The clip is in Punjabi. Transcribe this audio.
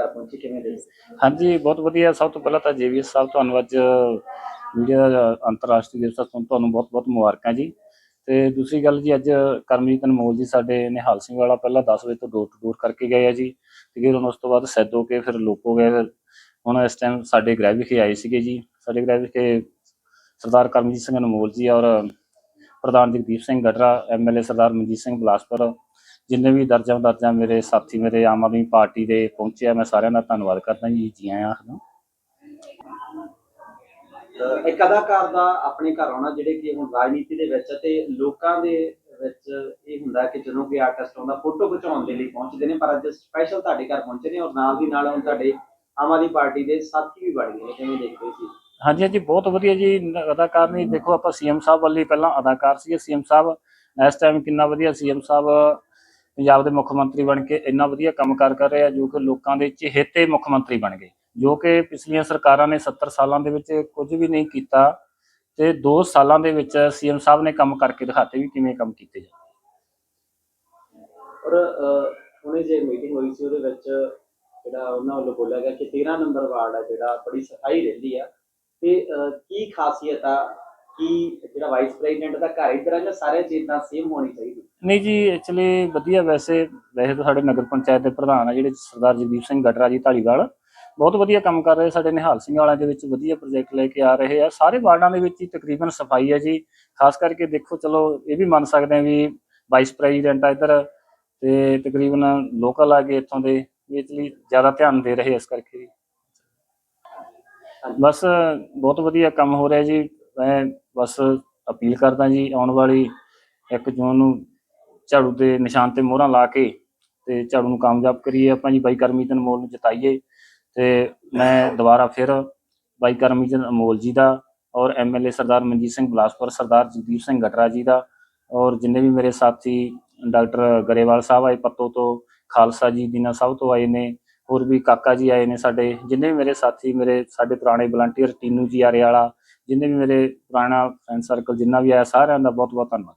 ਘਰ ਪਹੁੰਚੇ ਕਿਵੇਂ ਦੇ ਹਾਂਜੀ, ਬਹੁਤ ਵਧੀਆ। ਸਭ ਤੋਂ ਪਹਿਲਾਂ ਤਾਂ ਜੇਵੀਐਸ ਸਾਹਿਬ, ਤੁਹਾਨੂੰ ਅੱਜ ਮੀਡੀਆ ਦਾ ਅੰਤਰਰਾਸ਼ਟਰੀ ਦਿਵਸ ਤੋਂ ਤੁਹਾਨੂੰ ਬਹੁਤ-ਬਹੁਤ ਮੁਬਾਰਕਾਂ ਜੀ। ਤੇ ਦੂਸਰੀ ਗੱਲ ਜੀ, ਅੱਜ ਕਰਮਜੀਤ ਅਨਮੋਲ ਜੀ ਸਾਡੇ ਨਿਹਾਲ ਸਿੰਘ ਵਾਲਾ ਪਹਿਲਾਂ 10 ਵਜੇ ਤੋਂ ਡੋਰ ਟੂ ਡੋਰ ਕਰਕੇ ਗਏ ਆ ਜੀ। ਤੇ ਫਿਰ ਹੁਣ ਉਸ ਤੋਂ ਬਾਅਦ ਸੈਦੋ ਕੇ ਫਿਰ ਲੋਪੋ ਗਏ। ਫਿਰ ਹੁਣ ਇਸ ਟਾਈਮ ਸਾਡੇ ਗ੍ਰਹਿ ਵਿਖੇ ਆਏ ਸੀਗੇ ਜੀ। ਸਾਡੇ ਗ੍ਰਹਿ ਵਿਖੇ ਸਰਦਾਰ ਕਰਮਜੀਤ ਸਿੰਘ ਅਨਮੋਲ ਜੀ ਔਰ ਪ੍ਰਧਾਨ ਜਗਦੀਪ ਸਿੰਘ ਗੜਰਾ ਐਮਐਲਏ ਸਰਦਾਰ ਮਨਜੀਤ ਸਿੰਘ ਬਲਾਸਪੁਰ ਜਿੰਨੇ ਵੀ ਦਰਜਾ ਦਰਜਾ ਮੇਰੇ ਸਾਥੀ ਮੇਰੇ ਆਮ ਆਦਮੀ ਪਾਰਟੀ ਦੇ ਪਹੁੰਚੇ ਆ ਮੈਂ ਸਾਰਿਆਂ ਦਾ ਧੰਨਵਾਦ ਕਰਦਾ ਜੀ ਜੀ ਆਇਆਂ ਆਖਦਾ ਇੱਕ ਅਦਾਕਾਰ ਦਾ ਆਪਣੇ ਘਰ ਆਉਣਾ ਜਿਹੜੇ ਕਿ ਹੁਣ ਰਾਜਨੀਤੀ ਦੇ ਵਿੱਚ ਤੇ ਲੋਕਾਂ ਦੇ ਵਿੱਚ ਇਹ ਹੁੰਦਾ ਕਿ ਜਦੋਂ ਕੋਈ ਆਰਟਿਸਟ ਆਉਂਦਾ ਫੋਟੋ ਖਿਚਾਉਣ ਦੇ ਲਈ ਪਹੁੰਚਦੇ ਨੇ ਪਰ ਅੱਜ ਸਪੈਸ਼ਲ ਤੁਹਾਡੇ ਘਰ ਪਹੁੰਚੇ ਨੇ ਔਰ ਨਾਲ ਦੀ ਨਾਲ ਹੁਣ ਤੁਹਾਡੇ ਆਮ ਆਦਮੀ ਪਾਰਟੀ ਦੇ ਸਾਥੀ ਵੀ ਬਣ ਗਏ ਨੇ ਕਿਵੇਂ ਦੇਖਦੇ ਸੀ ਹਾਂਜੀ ਹਾਂਜੀ ਬਹੁਤ ਵਧੀਆ ਜੀ ਅਦਾਕਾਰ ਨਹੀਂ ਦੇਖੋ ਆਪਾਂ ਸੀਐਮ ਸਾਹਿਬ ਵੱਲ ਹੀ ਪਹਿਲਾਂ ਅਦਾਕਾਰ ਸੀਗੇ ਸੀਐਮ ਸਾਹਿਬ ਇਸ ਟਾਈਮ ਕਿੰਨਾ ਵਧੀਆ ਸੀਐਮ ਸਾਹਿਬ ਪੰਜਾਬ ਦੇ ਮੁੱਖ ਮੰਤਰੀ ਬਣ ਕੇ ਇੰਨਾ ਵਧੀਆ ਕੰਮਕਾਰ ਕਰ ਰਹੇ ਆ ਜੋ ਕਿ ਲੋਕਾਂ ਦੇ ਚਹੇਤੇ ਮੁੱਖ ਮੰਤਰੀ ਬਣ ਗਏ ਜੋ ਕਿ ਪਿਛਲੀਆਂ ਸਰਕਾਰਾਂ ਨੇ 70 ਸਾਲਾਂ ਦੇ ਵਿੱਚ ਕੁਝ ਵੀ ਨਹੀਂ ਕੀਤਾ ਤੇ 2 ਸਾਲਾਂ ਦੇ ਵਿੱਚ ਸੀਐਮ ਸਾਹਿਬ ਨੇ ਕੰਮ ਕਰਕੇ ਦਿਖਾਤੇ ਵੀ ਕਿਵੇਂ ਕੰਮ ਕੀਤੇ ਜਾਂਦੇ ਔਰ ਅਹ, ਜੇ ਮੀਟਿੰਗ ਹੋਈ ਸੀ ਉਹਦੇ ਵਿੱਚ ਜਿਹੜਾ ਉਹਨਾਂ ਵੱਲੋਂ ਬੋਲਿਆ ਗਿਆ ਕਿ 13 ਨੰਬਰ ਵਾਰਡ ਆ ਜਿਹੜਾ ਬੜੀ ਸਫ਼ਾਈ ਰਹਿੰਦੀ ਆ ਤੇ ਕੀ ਖਾਸੀਅਤ ਆ ਕੀ ਜਿਹੜਾ ਵਾਈਸ ਪ੍ਰੈਜ਼ੀਡੈਂਟ ਦਾ ਘਰ ਇਧਰ ਆ ਜਾਂ ਸਾਰੇ ਚੀਜ਼ਾਂ ਸੇਮ ਹੋਣੀ ਚਾਹੀਦੀ? ਨਹੀਂ ਜੀ ਐਕਚੁਅਲੀ ਵਧੀਆ ਵੈਸੇ ਵੈਸੇ ਤਾਂ ਸਾਡੇ ਨਗਰ ਪੰਚਾਇਤ ਦੇ ਪ੍ਰਧਾਨ ਆ ਜਿਹੜੇ ਸਰਦਾਰ ਜਗਦੀਪ ਸਿੰਘ ਗਟਰਾ ਜੀ ਢਾਲੀਵਾਲ ਬਹੁਤ ਵਧੀਆ ਕੰਮ ਕਰ ਰਹੇ ਸਾਡੇ ਨਿਹਾਲ ਸਿੰਘ ਵਾਲਿਆਂ ਦੇ ਵਿੱਚ ਵਧੀਆ ਪ੍ਰੋਜੈਕਟ ਲੈ ਕੇ ਆ ਰਹੇ ਆ। ਸਾਰੇ ਵਾਰਡਾਂ ਦੇ ਵਿੱਚ ਹੀ ਤਕਰੀਬਨ ਸਫ਼ਾਈ ਹੈ ਜੀ। ਖਾਸ ਕਰਕੇ ਦੇਖੋ ਚਲੋ ਇਹ ਵੀ ਮੰਨ ਸਕਦੇ ਆ ਵੀ ਵਾਈਸ ਪ੍ਰੈਜ਼ੀਡੈਂਟ ਆ ਇੱਧਰ ਤੇ ਤਕਰੀਬਨ ਲੋਕਲ ਆ ਕੇ ਇੱਥੋਂ ਦੇ ਇਸ ਲਈ ਜ਼ਿਆਦਾ ਧਿਆਨ ਦੇ ਰਹੇ ਇਸ ਕਰਕੇ। ਬਸ ਬਹੁਤ ਵਧੀਆ ਕੰਮ ਹੋ ਰਿਹਾ ਜੀ। ਮੈਂ ਬਸ ਅਪੀਲ ਕਰਦਾ ਜੀ ਆਉਣ ਵਾਲੀ 1 ਜੂਨ ਨੂੰ ਝਾੜੂ ਦੇ ਨਿਸ਼ਾਨ ਤੇ ਮੋਹਰਾਂ ਲਾ ਕੇ ਤੇ ਝਾੜੂ ਨੂੰ ਕਾਮਯਾਬ ਕਰੀਏ ਆਪਾਂ ਜੀ, ਬਾਈ ਕਰਮਜੀਤ ਅਨਮੋਲ ਨੂੰ ਜਿਤਾਈਏ ਤੇ ਮੈਂ ਦੁਬਾਰਾ ਫਿਰ ਬਾਈ ਕਰਮਜੀਤ ਅਨਮੋਲ ਜੀ ਦਾ ਔਰ ਐਮਐਲਏ ਸਰਦਾਰ ਮਨਜੀਤ ਸਿੰਘ ਬਲਾਸਪੁਰ, ਸਰਦਾਰ ਜਗਦੀਪ ਸਿੰਘ ਗਟਰਾ ਜੀ ਦਾ ਔਰ ਜਿੰਨੇ ਵੀ ਮੇਰੇ ਸਾਥੀ ਡਾਕਟਰ ਗਰੇਵਾਲ ਸਾਹਿਬ ਆਏ ਪੱਤੋ ਤੋਂ, ਖਾਲਸਾ ਜੀ ਦੀਨਾ ਸਾਹਿਬ ਤੋਂ ਆਏ ਨੇ, ਹੋਰ ਵੀ ਕਾਕਾ ਜੀ ਆਏ ਨੇ ਸਾਡੇ, ਜਿੰਨੇ ਵੀ ਮੇਰੇ ਸਾਥੀ, ਮੇਰੇ ਸਾਡੇ ਪੁਰਾਣੇ ਵਲੰਟੀਅਰ ਟੀਨੂ ਜੀ ਆਰੇ ਵਾਲਾ ਜਿੰਨੇ ਵੀ ਮੇਰੇ ਪੁਰਾਣਾ ਫਰੈਂਡ ਸਰਕਲ ਜਿੰਨਾ ਵੀ ਆਇਆ ਸਾਰਿਆਂ ਦਾ ਬਹੁਤ ਬਹੁਤ ਧੰਨਵਾਦ।